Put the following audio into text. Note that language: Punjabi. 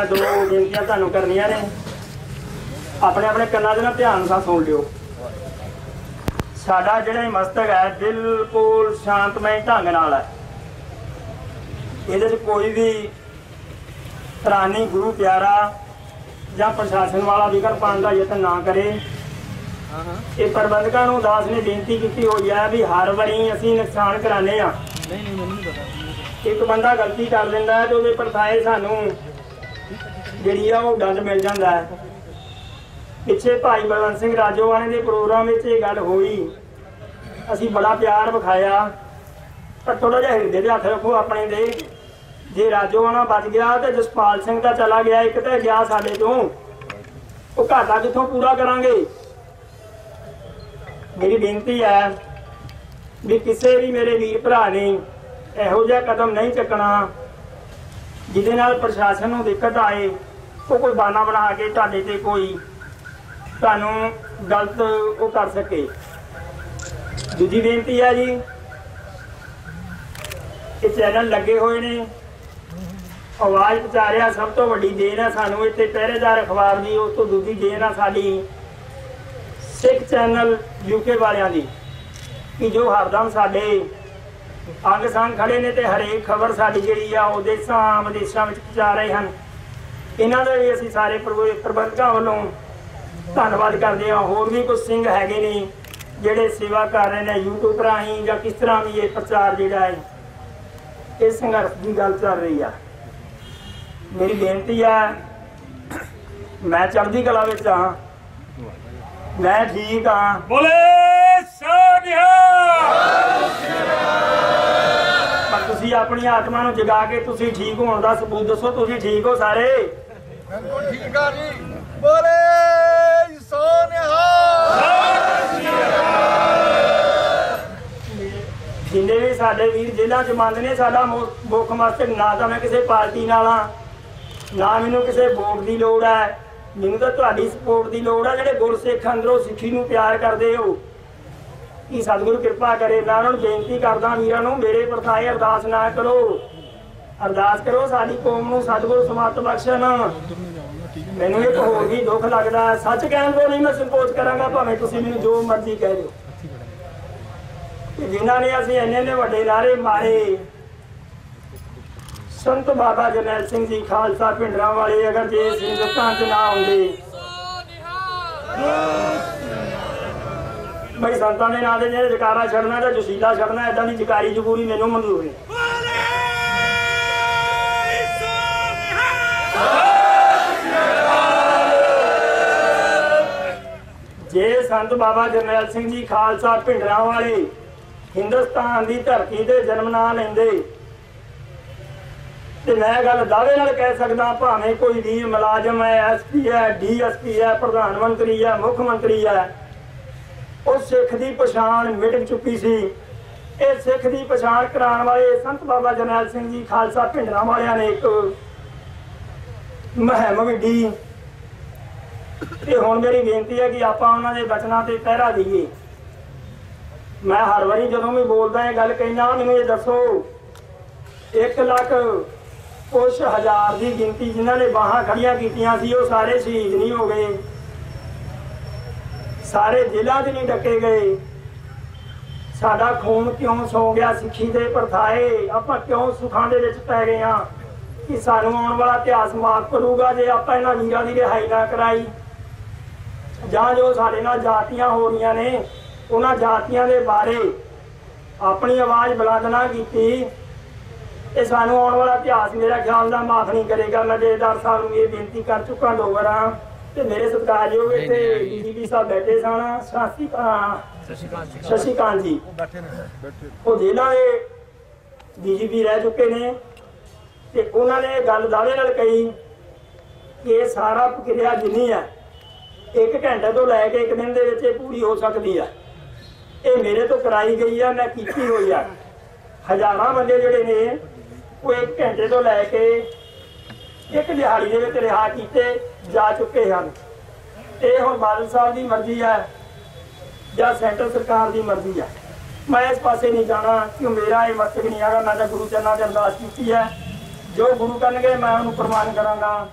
ਮੈਂ ਦੋ ਬੇਨਤੀਆਂ ਤੁਹਾਨੂੰ ਕਰਨੀਆਂ ਨੇ। ਆਪਣੇ ਆਪਣੇ ਕੰਨਾਂ ਦੇ ਨਾਲ ਧਿਆਨ ਨਾਲ ਸੁਣ ਲਿਓ। ਸਾਡਾ ਜਿਹੜਾ ਮਸਤਕ ਹੈ ਬਿਲਕੁਲ ਸ਼ਾਂਤਮਈ ਢੰਗ ਨਾਲ ਹੈ। ਇਹਦੇ 'ਚ ਕੋਈ ਵੀ ਪ੍ਰਾਨੀ ਗੁਰੂ ਪਿਆਰਾ ਜਾਂ ਪ੍ਰਸ਼ਾਸਨ ਵਾਲਾ ਵਿਗੜ ਪਾਉਣ ਦਾ ਯਤਨ ਨਾ ਕਰੇ ਇਹ ਪ੍ਰਬੰਧਕਾਂ ਨੂੰ ਦਾਸ ਨੇ ਬੇਨਤੀ ਕੀਤੀ ਹੋਈ ਹੈ ਵੀ ਹਰ ਵਾਰੀ ਅਸੀਂ ਨੁਕਸਾਨ ਕਰਾਨੇ ਆ ਨਹੀਂ ਨਹੀਂ ਮੈਨੂੰ ਨਹੀਂ ਪਤਾ ਇੱਕ ਬੰਦਾ ਗਲਤੀ ਕਰ ਦਿੰਦਾ ਹੈ ਤੇ ਉਹਦੇ ਪਰਥਾਏ ਸਾਨੂੰ ਜਿਹੜੀ ਆ ਉਹ ਦੰਡ ਮਿਲ ਜਾਂਦਾ ਹੈ। ਪਿੱਛੇ ਭਾਈ ਬਲਵੰਤ ਸਿੰਘ ਰਾਜੋਵਾਲੇ ਦੇ ਪ੍ਰੋਗਰਾਮ ਵਿੱਚ ਇਹ ਗੱਲ ਹੋਈ। ਅਸੀਂ ਬੜਾ ਪਿਆਰ ਵਿਖਾਇਆ। ਪਰ ਥੋੜਾ ਜਿਹਾ ਹਿਰਦੇ ਦੇ ਹੱਥ ਰੱਖੋ ਆਪਣੇ ਦੇ। ਜੇ ਰਾਜੋਵਾਨਾ ਬਚ ਗਿਆ ਤੇ ਜਸਪਾਲ ਸਿੰਘ ਦਾ ਚਲਾ ਗਿਆ ਇੱਕ ਤੇ ਗਿਆ ਸਾਡੇ ਤੋਂ ਉਹ ਘਾਟਾ ਕਿੱਥੋਂ ਪੂਰਾ ਕਰਾਂਗੇ? ਮੇਰੀ ਬੇਨਤੀ ਹੈ ਵੀ ਕਿਸੇ ਵੀ ਮੇਰੇ ਵੀਰ ਭਰਾ ਨੇ ਇਹੋ ਜਿਹਾ ਕਦਮ ਨਹੀਂ ਚੱਕਣਾ, ਜਿਹਦੇ ਨਾਲ ਪ੍ਰਸ਼ਾਸਨ ਨੂੰ ਦਿੱਕਤ ਆਏ। ਉਹ ਕੋਈ ਬਾਨਾ ਬਣਾ ਕੇ ਤੁਹਾਡੇ ਤੇ ਕੋਈ ਤੁਹਾਨੂੰ ਗਲਤ ਉਹ ਕਰ ਸਕੇ। ਦੂਜੀ ਬੇਨਤੀ ਹੈ ਜੀ, ਇਹ ਚੈਨਲ ਲੱਗੇ ਹੋਏ ਨੇ। ਆਵਾਜ਼ ਪਹੁੰਚਾ ਰਿਹਾ, ਸਭ ਤੋਂ ਵੱਡੀ ਦੇਣ ਹੈ ਸਾਨੂੰ ਇੱਥੇ ਪਹਿਰੇਦਾਰ ਅਖਬਾਰ ਦੀ ਉਸ ਤੋਂ ਦੂਜੀ ਦੇਣ ਹੈ ਸਾਡੀ ਸਿੱਖ ਚੈਨਲ ਯੂਕੇ ਵਾਲਿਆਂ ਦੀ। ਕਿ ਜੋ ਹਰਦਮ ਸਾਡੇ ਅੰਗ ਸੰਗ ਖੜੇ ਨੇ ਤੇ ਹਰੇਕ ਖਬਰ ਸਾਡੀ ਜਿਹੜੀ ਆ, ਉਹ ਦੇਸ਼ਾਂ, ਵਿਦੇਸ਼ਾਂ ਵਿੱਚ ਪਹੁੰਚਾ ਰਹੇ ਹਨ। ਇਹਨਾਂ ਦਾ ਵੀ ਅਸੀਂ ਸਾਰੇ ਪ੍ਰਬੰਧਕਾਂ ਵੱਲੋਂ ਧੰਨਵਾਦ ਕਰਦੇ ਹਾਂ। ਹੋਰ ਵੀ ਕੁਝ ਸਿੰਘ ਹੈਗੇ ਨੇ ਜਿਹੜੇ ਸੇਵਾ ਕਰ ਰਹੇ ਨੇ YouTube ਰਾਹੀਂ ਜਾਂ ਕਿਸ ਤਰ੍ਹਾਂ ਵੀ ਇਹ ਪ੍ਰਚਾਰ ਜਿਹੜਾ ਹੈ ਇਹ ਸੰਘਰਸ਼ ਦੀ ਗੱਲ ਚੱਲ ਰਹੀ ਆ। ਮੇਰੀ ਬੇਨਤੀ ਆ ਮੈਂ ਚੜ੍ਹਦੀ ਕਲਾ ਵਿੱਚ ਹਾਂ ਮੈਂ ਠੀਕ ਹਾਂ ਬੋਲੇ ਪਰ ਤੁਸੀਂ ਆਪਣੀ ਆਤਮਾ ਨੂੰ ਜਗਾ ਕੇ ਤੁਸੀਂ ਠੀਕ ਹੋਣ ਦਾ ਸਬੂਤ ਦੱਸੋ ਤੁਸੀਂ ਠੀਕ ਹੋ ਸਾਰੇ? ਬਿਲਕੁਲ ਠੀਕ ਆ ਜੀ। ਬੋਲੇ ਸੋਨਿਹਾ ਜਿੰਨੇ ਵੀ ਸਾਡੇ ਵੀਰ ਜੇਲ੍ਹਾਂ ਚ ਨੇ, ਸਾਡਾ ਮੁੱਖ ਮਸਤਕ ਨਾ ਤਾਂ ਮੈਂ ਕਿਸੇ ਪਾਰਟੀ ਨਾਲ ਆ ਨਾ ਮੈਨੂੰ ਕਿਸੇ ਵੋਟ ਦੀ ਲੋੜ ਹੈ। ਮੈਨੂੰ ਤਾਂ ਤੁਹਾਡੀ ਸਪੋਰਟ ਦੀ ਲੋੜ ਹੈ ਜਿਹੜੇ ਗੁਰਸਿੱਖ ਅੰਦਰੋਂ ਸਿੱਖੀ ਨੂੰ ਪਿਆਰ ਕਰਦੇ ਹੋ। ਕਿ ਸਤਿਗੁਰੂ ਕਿਰਪਾ ਕਰੇ, ਮੈਂ ਉਹਨਾਂ ਨੂੰ ਬੇਨਤੀ ਕਰਦਾ, ਵੀਰਾਂ ਨੂੰ ਮੇਰੇ ਪਰਥਾਏ ਅਰਦਾਸ ਨਾ ਕਰੋ। ਅਰਦਾਸ ਕਰੋ, ਸਾਡੀ ਕੌਮ ਨੂੰ ਸਤਿਗੁਰੂ ਸਮਤ ਬਖਸ਼ਣ। ਮੈਨੂੰ ਇੱਕ ਹੋਰ ਵੀ ਦੁੱਖ ਲੱਗਦਾ ਸੱਚ ਕਹਿਣ ਤੋਂ ਨਹੀਂ ਮੈਂ ਸੰਕੋਚ ਕਰਾਂਗਾ, ਭਾਵੇਂ ਤੁਸੀਂ ਮੈਨੂੰ ਜੋ ਮਰਜ਼ੀ ਕਹਿ ਦਿਓ। ਕਿ ਜਿਨ੍ਹਾਂ ਨੇ ਅਸੀਂ ਇੰਨੇ ਇੰਨੇ ਵੱਡੇ ਨਾਰੇ ਮਾਰੇ, ਸੰਤ ਬਾਬਾ ਜਰਨੈਲ ਸਿੰਘ ਜੀ ਖਾਲਸਾ ਪਿੰਡਰਾਂ ਵਾਲੇ, ਅਗਰ ਜੇ ਹਿੰਦੁਸਤਾਨ 'ਚ ਨਾ ਹੁੰਦੇ। ਬਈ ਸੰਤਾਂ ਦੇ ਨਾਂ ਦੇ ਜਿਹੜੇ ਜਕਾਰਾ ਛੱਡਣਾ ਜਾਂ ਜਸੀਲਾ ਛੱਡਣਾ ਇਦਾਂ ਦੀ ਜਕਾਰੀ ਜਬੂਰੀ ਮੈਨੂੰ ਮਨਜ਼ੂਰ ਨਹੀਂ ਸੰਤ ਬਾਬਾ ਜਰਨੈਲ ਸਿੰਘ ਜੀ ਖਾਲਸਾ ਪਿੰਡਰਾਂ ਵਾਲੇ ਹਿੰਦੁਸਤਾਨ ਦੀ ਧਰਤੀ ਤੇ ਜਨਮ ਨਾ ਲੈਂਦੇ। ਤੇ ਮੈਂ ਗੱਲ ਦਾਅਵੇ ਨਾਲ ਕਹਿ ਸਕਦਾ, ਭਾਵੇਂ ਕੋਈ ਵੀ ਮੁਲਾਜ਼ਮ ਹੈ ਐਸਪੀ ਹੈ ਡੀਐਸਪੀ ਹੈ, ਪ੍ਰਧਾਨ ਮੰਤਰੀ ਹੈ, ਮੁੱਖ ਮੰਤਰੀ ਹੈ, ਉਹ ਸਿੱਖ ਦੀ ਪਛਾਣ ਮਿਟ ਚੁੱਕੀ ਸੀ। ਇਹ ਸਿੱਖ ਦੀ ਪਛਾਣ ਕਰਾਉਣ ਵਾਲੇ ਸੰਤ ਬਾਬਾ ਜਰਨੈਲ ਸਿੰਘ ਜੀ ਖਾਲਸਾ ਭਿੰਡਰਾਂ ਵਾਲਿਆਂ ਨੇ ਇੱਕ ਮੁਹਿੰਮ ਵਿੱਢੀ। ਤੇ ਹੁਣ ਮੇਰੀ ਬੇਨਤੀ ਹੈ ਕਿ ਆਪਾਂ ਉਹਨਾਂ ਦੇ ਬਚਨਾਂ ਤੇ ਪਹਿਰਾ ਦਈਏ। ਮੈਂ ਹਰ ਵਾਰੀ ਜਦੋਂ ਵੀ ਬੋਲਦਾ ਇਹ ਗੱਲ ਕਹਿੰਦਾ ਮੈਨੂੰ ਇਹ ਦੱਸੋ 1 ਲੱਖ ਕੁਛ ਹਜ਼ਾਰ ਦੀ ਗਿਣਤੀ ਜਿਨ੍ਹਾਂ ਨੇ ਬਾਹਾਂ ਖੜੀਆਂ ਕੀਤੀਆਂ ਸੀ, ਉਹ ਸਾਰੇ ਸ਼ਹੀਦ ਨਹੀਂ ਹੋ ਗਏ। ਸਾਰੇ ਜ਼ਿਲ੍ਹਾ 'ਚ ਨਹੀਂ ਡੱਕੇ ਗਏ। ਸਾਡਾ ਖੂਨ ਕਿਉਂ ਸੌ ਗਿਆ ਸਿੱਖੀ ਦੇ ਪਰਥਾਏ? ਆਪਾਂ ਕਿਉਂ ਸੁਖਾਂ ਦੇ ਵਿੱਚ ਪੈ ਗਏ ਆ? ਕਿ ਸਾਨੂੰ ਆਉਣ ਵਾਲਾ ਇਤਿਹਾਸ ਮਾਫ ਕਰੂਗਾ ਜੇ ਆਪਾਂ ਇਹਨਾਂ ਵੀਰਾਂ ਦੀ ਰਿਹਾਈ ਨਾ ਕਰਾਈ। ਜਾਂ ਜੋ ਸਾਡੇ ਨਾਲ ਜਾਤੀਆਂ ਹੋ ਰਹੀਆਂ ਨੇ ਉਹਨਾਂ ਜਾਤੀਆਂ ਦੇ ਬਾਰੇ ਆਪਣੀ ਆਵਾਜ਼ ਬੁਲੰਦ ਨਾ ਕੀਤੀ। ਇਹ ਸਾਨੂੰ ਆਉਣ ਵਾਲਾ ਇਤਿਹਾਸ ਮੇਰਾ ਖਿਆਲ ਨਾਲ ਮਾਫ ਨਹੀਂ ਕਰੇਗਾ। ਮੈਂ ਜੇਦਾਰ ਸਾਹਿਬ ਨੂੰ ਇਹ ਬੇਨਤੀ ਕਰ ਚੁੱਕਾ ਵਾਰਾਂ ਤੇ ਮੇਰੇ ਸਤਿਕਾਰਯੋਗ ਇੱਥੇ ਡੀਜੀਪੀ ਸਾਹਿਬ ਬੈਠੇ ਸਨ। ਸ਼ਾਸੀ ਸ਼ਸ਼ੀਕਾਂਤ ਜੀ। ਉਹ ਜੇਲ੍ਹਾਂ ਦੇ ਡੀਜੀਪੀ ਰਹਿ ਚੁੱਕੇ ਨੇ ਤੇ ਉਹਨਾਂ ਨੇ ਇਹ ਗੱਲ ਦਾਅਵੇ ਨਾਲ ਕਹੀ ਕਿ ਇਹ ਸਾਰਾ ਪ੍ਰਕਿਰਿਆ ਜਿੰਨੀ ਹੈ ਇੱਕ ਘੰਟੇ ਤੋਂ ਲੈ ਕੇ ਇੱਕ ਦਿਨ ਦੇ ਵਿੱਚ ਇਹ ਪੂਰੀ ਹੋ ਸਕਦੀ ਹੈ ਇਹ ਮੇਰੇ ਤੋਂ ਕਰਾਈ ਗਈ ਆ, ਮੈਂ ਕੀਤੀ ਹੋਈ ਆ। ਹਜ਼ਾਰਾਂ ਬੰਦੇ ਜਿਹੜੇ ਨੇ, ਉਹ ਇੱਕ ਘੰਟੇ ਤੋਂ ਲੈ ਕੇ ਇੱਕ ਦਿਹਾੜੀ ਦੇ ਵਿੱਚ ਰਿਹਾ ਕੀਤੇ, ਜਾ ਚੁੱਕੇ ਹਨ। ਇਹ ਹੁਣ ਬਾਦਲ ਸਾਹਿਬ ਦੀ ਮਰਜ਼ੀ ਹੈ ਜਾਂ ਸੈਂਟਰ ਸਰਕਾਰ ਦੀ ਮਰਜ਼ੀ ਹੈ ਮੈਂ ਇਸ ਪਾਸੇ ਨਹੀਂ ਜਾਣਾ ਕਿ ਮੇਰਾ ਇਹ ਮਸਤਕ ਨਹੀਂ ਹੈਗਾ। ਮੈਂ ਤਾਂ ਗੁਰੂ ਚਰਨਾਂ 'ਚ ਅਰਦਾਸ ਕੀਤੀ ਹੈ। ਜੋ ਗੁਰੂ ਕਰਨਗੇ, ਮੈਂ ਉਹਨੂੰ ਪ੍ਰਵਾਨ ਕਰਾਂਗਾ।